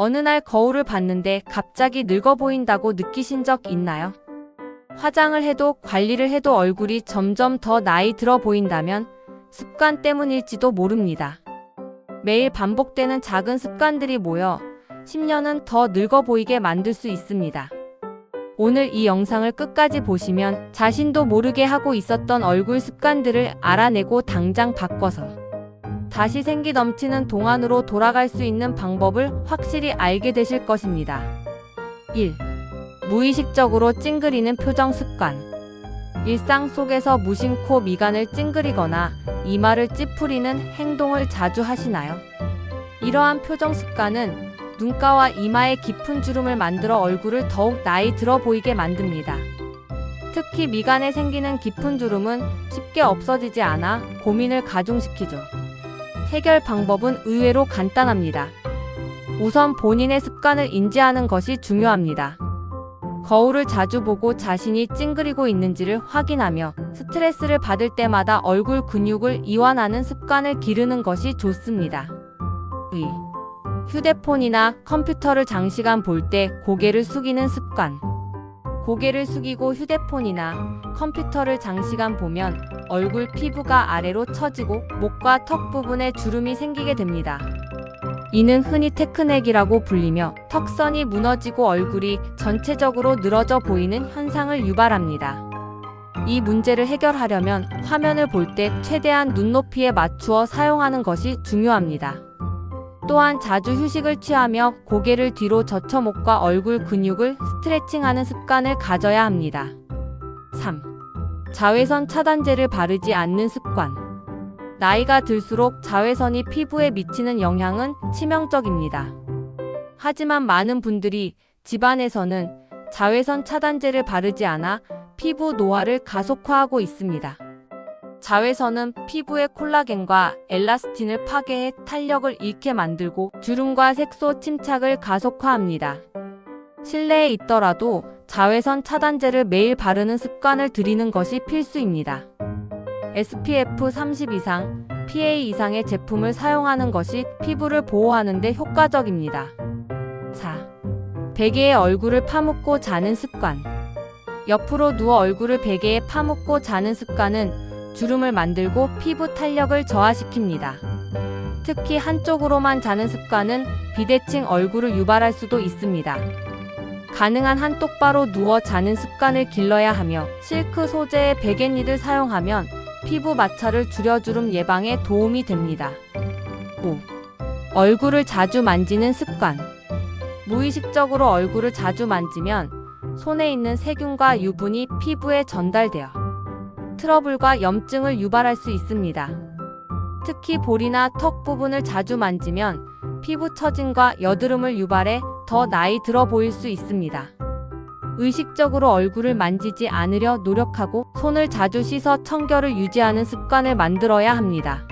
어느 날 거울을 봤는데 갑자기 늙어 보인다고 느끼신 적 있나요? 화장을 해도 관리를 해도 얼굴이 점점 더 나이 들어 보인다면 습관 때문일지도 모릅니다. 매일 반복되는 작은 습관들이 모여 10년은 더 늙어 보이게 만들 수 있습니다. 오늘 이 영상을 끝까지 보시면 자신도 모르게 하고 있었던 얼굴 습관들을 알아내고 당장 바꿔서 다시 생기 넘치는 동안으로 돌아갈 수 있는 방법을 확실히 알게 되실 것입니다. 1. 무의식적으로 찡그리는 표정 습관. 일상 속에서 무심코 미간을 찡그리거나 이마를 찌푸리는 행동을 자주 하시나요? 이러한 표정 습관은 눈가와 이마에 깊은 주름을 만들어 얼굴을 더욱 나이 들어 보이게 만듭니다. 특히 미간에 생기는 깊은 주름은 쉽게 없어지지 않아 고민을 가중시키죠. 해결 방법은 의외로 간단합니다. 우선 본인의 습관을 인지하는 것이 중요합니다. 거울을 자주 보고 자신이 찡그리고 있는지를 확인하며 스트레스를 받을 때마다 얼굴 근육을 이완하는 습관을 기르는 것이 좋습니다. 2. 휴대폰이나 컴퓨터를 장시간 볼 때 고개를 숙이는 습관. 고개를 숙이고 휴대폰이나 컴퓨터를 장시간 보면 얼굴 피부가 아래로 처지고 목과 턱 부분에 주름이 생기게 됩니다. 이는 흔히 테크넥이라고 불리며 턱선이 무너지고 얼굴이 전체적으로 늘어져 보이는 현상을 유발합니다. 이 문제를 해결하려면 화면을 볼 때 최대한 눈높이에 맞추어 사용하는 것이 중요합니다. 또한 자주 휴식을 취하며 고개를 뒤로 젖혀 목과 얼굴 근육을 스트레칭하는 습관을 가져야 합니다. 3. 자외선 차단제를 바르지 않는 습관. 나이가 들수록 자외선이 피부에 미치는 영향은 치명적입니다. 하지만 많은 분들이 집안에서는 자외선 차단제를 바르지 않아 피부 노화를 가속화하고 있습니다. 자외선은 피부의 콜라겐과 엘라스틴을 파괴해 탄력을 잃게 만들고 주름과 색소 침착을 가속화합니다. 실내에 있더라도 자외선 차단제를 매일 바르는 습관을 들이는 것이 필수입니다. SPF 30 이상, PA 이상의 제품을 사용하는 것이 피부를 보호하는 데 효과적입니다. 4. 베개에 얼굴을 파묻고 자는 습관. 옆으로 누워 얼굴을 베개에 파묻고 자는 습관은 주름을 만들고 피부 탄력을 저하시킵니다. 특히 한쪽으로만 자는 습관은 비대칭 얼굴을 유발할 수도 있습니다. 가능한 한 똑바로 누워 자는 습관을 길러야 하며 실크 소재의 베갯니를 사용하면 피부 마찰을 줄여 주름 예방에 도움이 됩니다. 5. 얼굴을 자주 만지는 습관. 무의식적으로 얼굴을 자주 만지면 손에 있는 세균과 유분이 피부에 전달되어 트러블과 염증을 유발할 수 있습니다. 특히 볼이나 턱 부분을 자주 만지면 피부 처짐과 여드름을 유발해 더 나이 들어 보일 수 있습니다. 의식적으로 얼굴을 만지지 않으려 노력하고 손을 자주 씻어 청결을 유지하는 습관을 만들어야 합니다.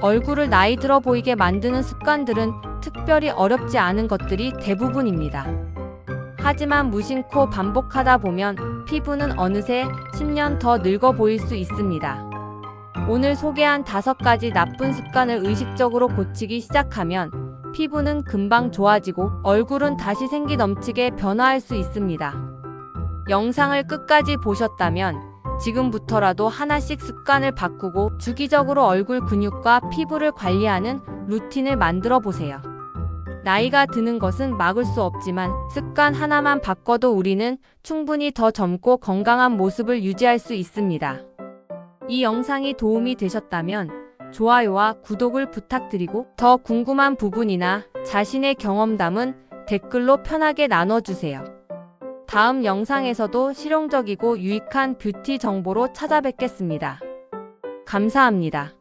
얼굴을 나이 들어 보이게 만드는 습관들은 특별히 어렵지 않은 것들이 대부분입니다. 하지만 무심코 반복하다 보면 피부는 어느새 10년 더 늙어 보일 수 있습니다. 오늘 소개한 다섯 가지 나쁜 습관을 의식적으로 고치기 시작하면 피부는 금방 좋아지고 얼굴은 다시 생기 넘치게 변화할 수 있습니다. 영상을 끝까지 보셨다면 지금부터라도 하나씩 습관을 바꾸고 주기적으로 얼굴 근육과 피부를 관리하는 루틴을 만들어 보세요. 나이가 드는 것은 막을 수 없지만 습관 하나만 바꿔도 우리는 충분히 더 젊고 건강한 모습을 유지할 수 있습니다. 이 영상이 도움이 되셨다면 좋아요와 구독을 부탁드리고 더 궁금한 부분이나 자신의 경험담은 댓글로 편하게 나눠주세요. 다음 영상에서도 실용적이고 유익한 뷰티 정보로 찾아뵙겠습니다. 감사합니다.